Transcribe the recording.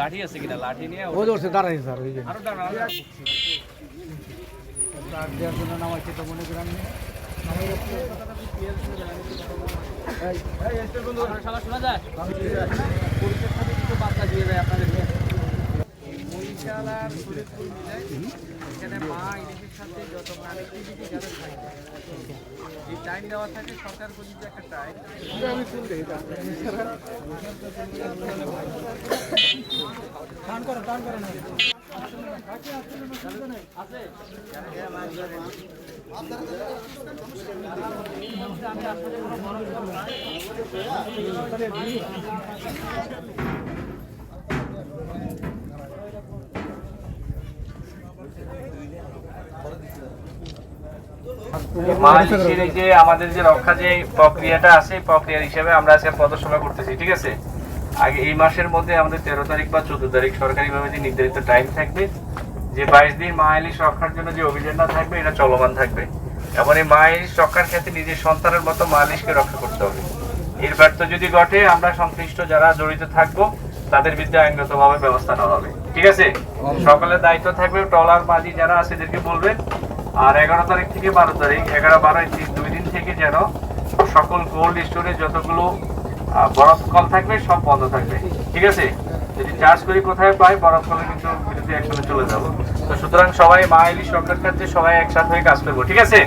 লাঠি আছে কিনা লাঠি নিয়ে ও ধরছে দাঁড়াই স্যার ওই আরও দেওয়ার জন্য নামাইছে তো মনে করেন শোনা যায় পরিচয় সাথে কিছু বার্তা দিয়ে দেয় আপনাদেরকে আর ফরিদপুর মিলে এখানে মা ইলিশের সাথে যত কানেক্টিভিটি যাদের থাকে এই টাইম দেওয়া থাকে সরকার কর্তৃক একটা টাইম আমি ফুল দেখি টান করো টান করো না। মালিশের এই যে আমাদের যে রক্ষা যে প্রক্রিয়াটা আছে এই প্রক্রিয়া হিসেবে আমরা আজকে পদসভা করতেছি ঠিক আছে? আগে এই মাসের মধ্যে আমাদের তেরো তারিখ বা চোদ্দ তারিখ সরকারিভাবে যে নির্ধারিত টাইম থাকবে যে বাইশ দিন মা ইলিশ রক্ষার জন্য যে অভিযানটা থাকবে এটা চলমান থাকবে। এবং এই মা ইলিশ রক্ষার ক্ষেত্রে নিজের সন্তানের মতো মা ইলিশকে রক্ষা করতে হবে। এর ব্যর্থ যদি ঘটে আমরা সংশ্লিষ্ট যারা জড়িত থাকব তাদের বিরুদ্ধে আইনগতভাবে ব্যবস্থা নেওয়া হবে। ঠিক আছে? সকলের দায়িত্ব থাকবে। ট্রলার বাজি যারা আছে এদেরকে বলবেন আর এগারো তারিখ থেকে বারো তারিখ, এগারো বারো তিন- দুই দিন থেকে যেন সকল কোল্ড স্টোরে যতগুলো বরফ কল থাকবে, সব বন্ধ থাকবে। ঠিক আছে? যদি চার্জ করি কোথায় পাই, বরফ কলে কিন্তু বিরুদ্ধে একসাথে চলে যাব। তো সুতরাং সবাই মা, ইলিশ রক্ষার ক্ষেত্রে সবাই একসাথে হয়ে কাজ করব, ঠিক আছে?